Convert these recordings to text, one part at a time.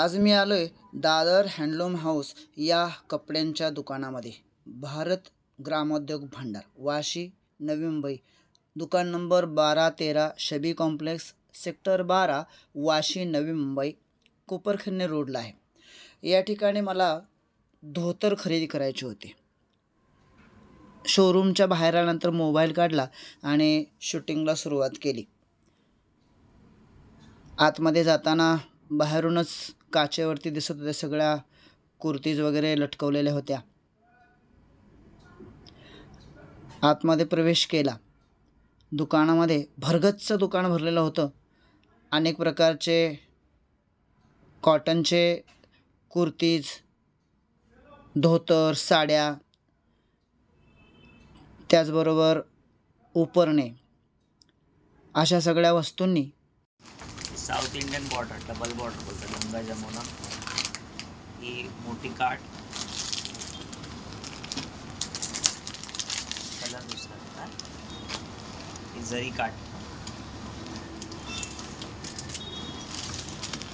आज मी आलो आहे दादर हँडलूम हाऊस या कपड्यांच्या दुकानामध्ये. भारत ग्रामोद्योग भांडार वाशी नवी मुंबई. दुकान नंबर बारा तेरा शबी कॉम्प्लेक्स सेक्टर बारा वाशी नवी मुंबई कोपरखन्ने रोडला आहे. या ठिकाणी मला धोतर खरेदी करायचे होते. शोरूमच्या बाहेर आल्यानंतर मोबाईल काढला आणि शूटिंगला सुरुवात केली. आतमध्ये जाताना बाहेरूनच काचेवरती दिसत होत्या सगळ्या कुर्तीज वगैरे लटकवलेल्या होत्या. आतमध्ये प्रवेश केला. दुकानामध्ये भरगच्च दुकान भरलेलं होतं. अनेक प्रकारचे कॉटनचे कुर्तीज धोतर साड्या त्याचबरोबर उपरणे. अशा सगळ्या वस्तूंनी south Indian border double border बोलतात गंगा जमुना ही मोठी काठ कलर दुसरा काय ही जरी काठ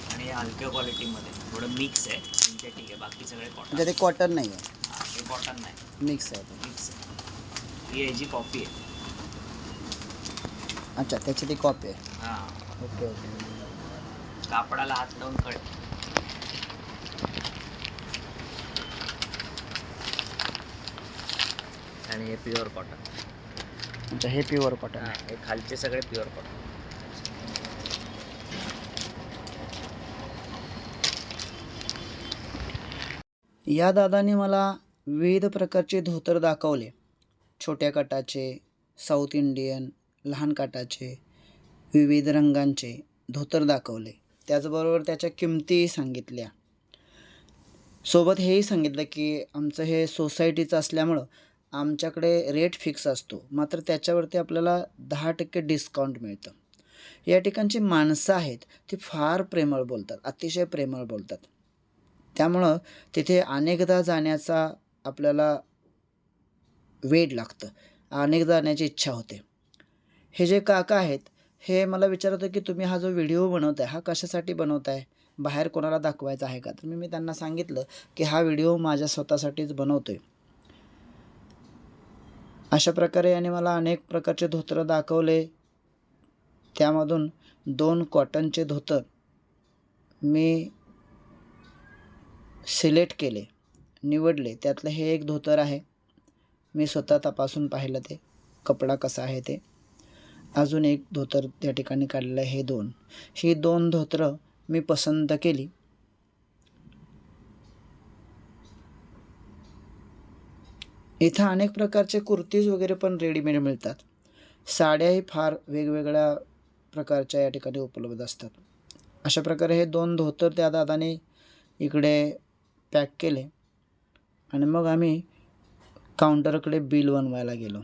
आणि हे हलक्या क्वालिटीमध्ये थोडं मिक्स आहे सिंथेटिक आहे बाकी सगळे कॉटन म्हणजे ते कॉटन नाही आहे. हे कॉटन नाही. मिक्स आहे ते. मिक्स आहे. ही याची कॉपी आहे. अच्छा त्याची ती कॉपी आहे. हाँ. ओके ओके कापडाला हात लावून कळ. आणि हे प्युअर कॉटन अच्छा हे प्युअर कॉटन आहे हे खालचे सगळे प्युअर कॉटन या दादाने मला विविध प्रकारचे धोतर दाखवले. छोट्या काटाचे साऊथ इंडियन लहान काटाचे विविध रंगांचे धोतर दाखवले. त्याचबरोबर त्याच्या किमतीही सांगितल्या. सोबत हेही सांगितलं की आमचं हे सोसायटीचं असल्यामुळं आमच्याकडे रेट फिक्स असतो. मात्र त्याच्यावरती आपल्याला दहा टक्के डिस्काउंट मिळतं. या ठिकाणची माणसं आहेत ती फार प्रेमळ बोलतात अतिशय प्रेमळ बोलतात. त्यामुळं तिथे अनेकदा जाण्याचा आपल्याला वेड लागतं. अनेकदा जाण्याची इच्छा होते. हे जे काका आहेत हे मला विचारत होते की तुम्ही हा जो व्हिडिओ बनवताय हा कशासाठी बनवताय? बाहेर कोणाला दाखवायचा आहे का? तर मी मी त्यांना सांगितलं की हा व्हिडिओ माझ्या स्वतःसाठीच बनवतो आहे अशा प्रकारे याने मला अनेक प्रकारचे धोतरं दाखवले. त्यामधून दोन कॉटनचे धोतर मी सिलेक्ट केले निवडले. त्यातलं हे एक धोतर आहे. मी स्वतः तपासून पाहिलं ते. कपडा कसा आहे ते. अजून एक धोतर त्या ठिकाणी काढलेलं आहे हे दोन. ही दोन धोतरं मी पसंत केली. इथं अनेक प्रकारचे कुर्तीज वगैरे पण रेडीमेड मिळतात. साड्याही फार वेगवेगळ्या प्रकारच्या या ठिकाणी उपलब्ध असतात. अशा प्रकारे हे दोन धोतर त्या दादाने इकडे पॅक केले. आणि मग आम्ही काउंटरकडे बिल बनवायला गेलो.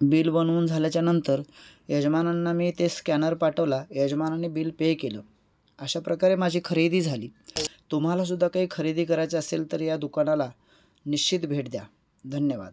बिल बनवून झाल्याच्यानंतर यजमानांना मी ते स्कॅनर पाठवला. यजमानांनी बिल पे केलं. अशा प्रकारे माझी खरेदी झाली. तुम्हालासुद्धा काही खरेदी करायची असेल तर या दुकानाला निश्चित भेट द्या. धन्यवाद.